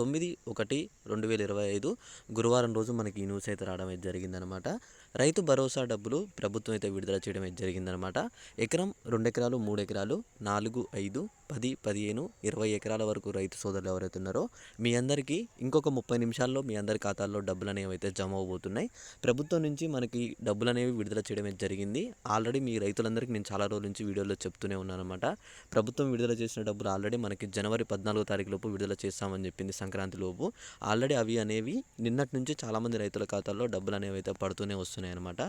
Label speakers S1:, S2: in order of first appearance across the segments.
S1: తొమ్మిది ఒకటి రెండు వేల ఇరవై ఐదు గురువారం రోజు మనకి ఈ న్యూస్ అయితే రావడం అయితే జరిగిందనమాట రైతు భరోసా డబ్బులు ప్రభుత్వం అయితే విడుదల చేయడం అయితే జరిగిందనమాట ఎకరం రెండు ఎకరాలు మూడు ఎకరాలు నాలుగు ఐదు పది పదిహేను ఇరవై ఎకరాల వరకు రైతు సోదరులు ఎవరైతే ఉన్నారో మీ అందరికీ ఇంకొక ముప్పై నిమిషాల్లో మీ అందరి ఖాతాల్లో డబ్బులు అనేవి అయితే జమ అవబోతున్నాయి. ప్రభుత్వం నుంచి మనకి డబ్బులు అనేవి విడుదల చేయడం అయితే జరిగింది. ఆల్రెడీ మీ రైతులందరికీ నేను చాలా రోజుల నుంచి వీడియోలో చెప్తూనే ఉన్నాను అనమాట ప్రభుత్వం విడుదల చేసిన డబ్బులు ఆల్రెడీ మనకి జనవరి పద్నాలుగో తారీఖు లోపు విడుదల చేస్తామని చెప్పింది సంక్రాంతి లోపు ఆల్రెడీ అవి అనేవి నిన్నటి నుంచి చాలామంది రైతుల ఖాతాల్లో డబ్బులు అనేవి అయితే పడుతూనే వస్తున్నాయి అనమాట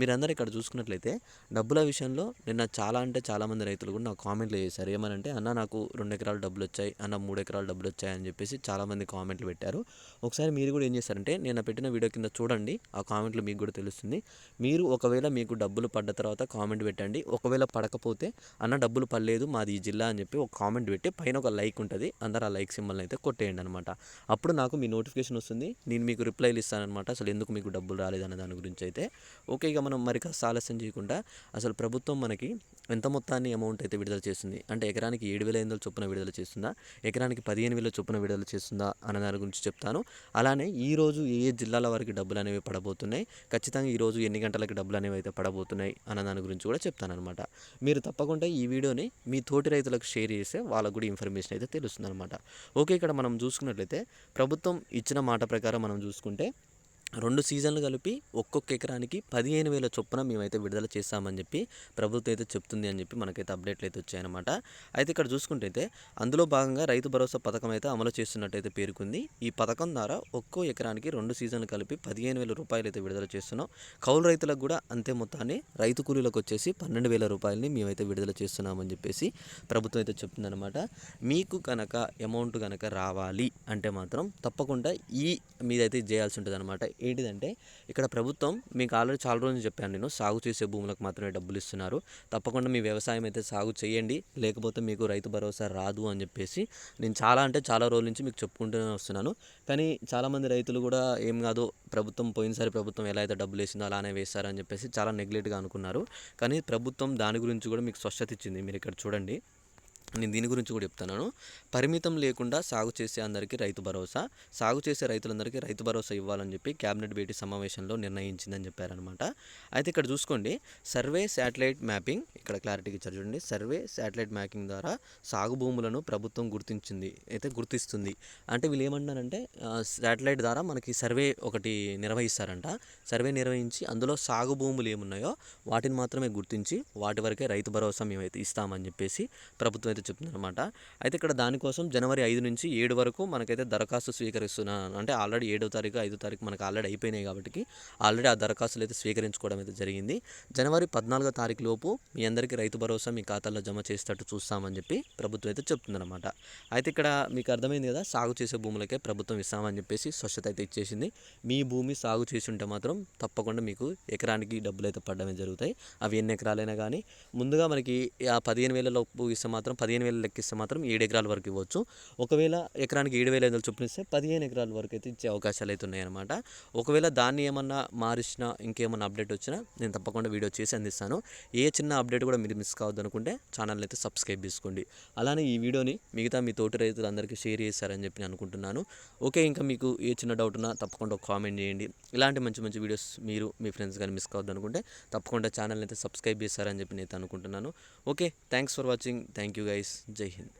S1: మీరందరూ ఇక్కడ చూసుకున్నట్లయితే డబ్బుల విషయంలో నిన్న చాలా అంటే చాలామంది రైతులు కూడా నాకు కామెంట్లు చేశారు. ఏమనంటే అన్న నాకు రెండు ఎకరాలు డబ్బులు వచ్చాయి అన్న మూడు ఎకరాలు డబ్బులు వచ్చాయి అని చెప్పేసి చాలామంది కామెంట్లు పెట్టారు. ఒకసారి మీరు కూడా ఏం చేశారంటే నేను పెట్టిన వీడియో కింద చూడండి ఆ కామెంట్లు మీకు కూడా తెలుస్తుంది. మీరు ఒకవేళ మీకు డబ్బులు పడ్డ తర్వాత కామెంట్ పెట్టండి. ఒకవేళ పడకపోతే అన్న డబ్బులు పడలేదు మాది ఈ జిల్లా అని చెప్పి ఒక కామెంట్ పెట్టి పైన ఒక లైక్ ఉంటుంది. అందరు ఆ లైక్ సింబల్ని అయితే కొట్టేయండి అనమాట అప్పుడు నాకు మీ నోటిఫికేషన్ వస్తుంది. నేను మీకు రిప్లైలు ఇస్తానమాట అసలు ఎందుకు మీకు డబ్బులు రాలేదన్న దాని గురించి అయితే. ఓకే ఇక మనం మరి కాస్త ఆలస్యం చేయకుండా అసలు ప్రభుత్వం మనకి ఎంత మొత్తాన్ని అమౌంట్ అయితే విడుదల చేస్తుంది? అంటే ఎకరానికి ఏడు వేల ఎనిమిది చొప్పున విడుదల చేస్తుందా? ఎకరానికి పదిహేను వేల చొప్పున విడుదల చేస్తుందా? అన్న దాని గురించి చెప్తాను. అలానే ఈరోజు ఏ ఏ జిల్లాల వారికి డబ్బులు అనేవి పడబోతున్నాయి? ఖచ్చితంగా ఈరోజు ఎన్ని గంటలకి డబ్బులు అనేవి అయితే పడబోతున్నాయి? అన్న దాని గురించి కూడా చెప్తాను అనమాట మీరు తప్పకుండా ఈ వీడియోని మీ తోటి రైతులకు షేర్ చేస్తే వాళ్ళకు కూడా ఇన్ఫర్మేషన్ అయితే తెలుస్తుంది అనమాట ఓకే ఇక్కడ మనం చూసుకున్న చూసుకున్నట్లయితే ప్రభుత్వం ఇచ్చిన మాట ప్రకారం మనం చూసుకుంటే రెండు సీజన్లు కలిపి ఒక్కొక్క ఎకరానికి పదిహేను వేల చొప్పున మేమైతే విడుదల చేస్తామని చెప్పి ప్రభుత్వం అయితే చెప్తుంది అని చెప్పి మనకైతే అప్డేట్లు అయితే వచ్చాయన్నమాట. అయితే ఇక్కడ చూసుకుంటే అందులో భాగంగా రైతు భరోసా పథకం అయితే అమలు చేస్తున్నట్టయితే పేర్కొంది. ఈ పథకం ద్వారా ఒక్కో ఎకరానికి రెండు సీజన్లు కలిపి పదిహేను వేల రూపాయలు అయితే విడుదల చేస్తున్నాం. కౌలు రైతులకు కూడా అంతే మొత్తాన్ని రైతు కూలీలకు వచ్చేసి పన్నెండు వేల రూపాయలని మేమైతే విడుదల చేస్తున్నామని చెప్పేసి ప్రభుత్వం అయితే చెప్తుందన్నమాట. మీకు కనుక అమౌంట్ కనుక రావాలి అంటే మాత్రం తప్పకుండా ఈ మీదైతే చేయాల్సి ఉంటుంది అనమాట ఏంటిదంటే ఇక్కడ ప్రభుత్వం మీకు ఆల్రెడీ చాలా రోజులు చెప్పాను నేను సాగు చేసే భూములకు మాత్రమే డబ్బులు ఇస్తున్నారు. తప్పకుండా మీ వ్యవసాయం అయితే సాగు చేయండి లేకపోతే మీకు రైతు భరోసా రాదు అని చెప్పేసి నేను చాలా అంటే చాలా రోజుల నుంచి మీకు చెప్పుకుంటూనే వస్తున్నాను. కానీ చాలామంది రైతులు కూడా ఏం కాదు ప్రభుత్వం పోయినసారి ప్రభుత్వం ఎలా అయితే డబ్బులు వేసిందో అలానే వేస్తారని చెప్పేసి చాలా నెగ్లెక్ట్గా అనుకున్నారు. కానీ ప్రభుత్వం దాని గురించి కూడా మీకు స్వచ్ఛత ఇచ్చింది మీరు ఇక్కడ చూడండి. నేను దీని గురించి కూడా చెప్తున్నాను. పరిమితం లేకుండా సాగు చేసే అందరికీ రైతు భరోసా సాగు చేసే రైతులందరికీ రైతు భరోసా ఇవ్వాలని చెప్పి క్యాబినెట్ భేటీ సమావేశంలో నిర్ణయించిందని చెప్పారనమాట అయితే ఇక్కడ చూసుకోండి సర్వే శాటిలైట్ మ్యాపింగ్ ఇక్కడ క్లారిటీకి ఇచ్చారు చూడండి సర్వే శాటిలైట్ మ్యాపింగ్ ద్వారా సాగు భూములను ప్రభుత్వం గుర్తించింది అయితే గుర్తిస్తుంది. అంటే వీళ్ళు ఏమన్నారంటే శాటిలైట్ ద్వారా మనకి సర్వే ఒకటి నిర్వహిస్తారంట. సర్వే నిర్వహించి అందులో సాగు భూములు ఏమున్నాయో వాటిని మాత్రమే గుర్తించి వాటి వరకే రైతు భరోసా మేమైతే ఇస్తామని చెప్పేసి ప్రభుత్వం అయితే చెప్తుంది అనమాట అయితే ఇక్కడ దానికోసం జనవరి ఐదు నుంచి ఏడు వరకు మనకైతే దరఖాస్తు స్వీకరిస్తున్నాను అంటే ఆల్రెడీ ఏడో తారీఖు ఐదో తారీఖు మనకు ఆల్రెడీ అయిపోయినాయి కాబట్టి ఆల్రెడీ ఆ దరఖాస్తులు అయితే స్వీకరించుకోవడం అయితే జరిగింది. జనవరి పద్నాలుగో తారీఖు లోపు మీ అందరికీ రైతు భరోసా మీ ఖాతాల్లో జమ చేసేటట్టు చూస్తామని చెప్పి ప్రభుత్వం అయితే చెప్తుందనమాట అయితే ఇక్కడ మీకు అర్థమైంది కదా సాగు చేసే భూములకే ప్రభుత్వం ఇస్తామని చెప్పేసి స్వచ్ఛత అయితే ఇచ్చేసింది. మీ భూమి సాగు చేసి ఉంటే మాత్రం తప్పకుండా మీకు ఎకరానికి డబ్బులు అయితే పడడమే జరుగుతాయి. అవి ఎన్ని ఎకరాలైనా కానీ ముందుగా మనకి ఆ పదిహేను వేల లోపు ఇస్తే మాత్రం పదిహేను వేలు లెక్కిస్తే మాత్రం ఏడు ఎకరాల వరకు ఇవ్వచ్చు. ఒకవేళ ఎకరానికి ఏడు వేల ఐదు వందలు చొప్పున ఇస్తే పదిహేను ఎకరాల వరకు అయితే ఇచ్చే అవకాశాలు అయితే ఉన్నాయన్నమాట. ఒకవేళ దాన్ని ఏమన్నా మారిసినా ఇంకేమన్నా అప్డేట్ వచ్చినా నేను తప్పకుండా వీడియో చేసి అందిస్తాను. ఏ చిన్న అప్డేట్ కూడా మీరు మిస్ కావద్దు అనుకుంటే ఛానల్ అయితే సబ్స్క్రైబ్ చేసుకోండి. అలానే ఈ వీడియోని మిగతా మీ తోటి రైతులందరికీ షేర్ చేస్తారని చెప్పి నేను అనుకుంటున్నాను. ఓకే ఇంకా మీకు ఏ చిన్న డౌట్ ఉన్నా తప్పకుండా కామెంట్ చేయండి. ఇలాంటి మంచి మంచి వీడియోస్ మీరు మీ ఫ్రెండ్స్ కానీ మిస్ కావద్దు అనుకుంటే తప్పకుండా ఛానల్ అయితే సబ్స్క్రైబ్ చేస్తారని చెప్పి నేను అనుకుంటున్నాను. Okay thanks for watching. Thank you guys జై హింద్.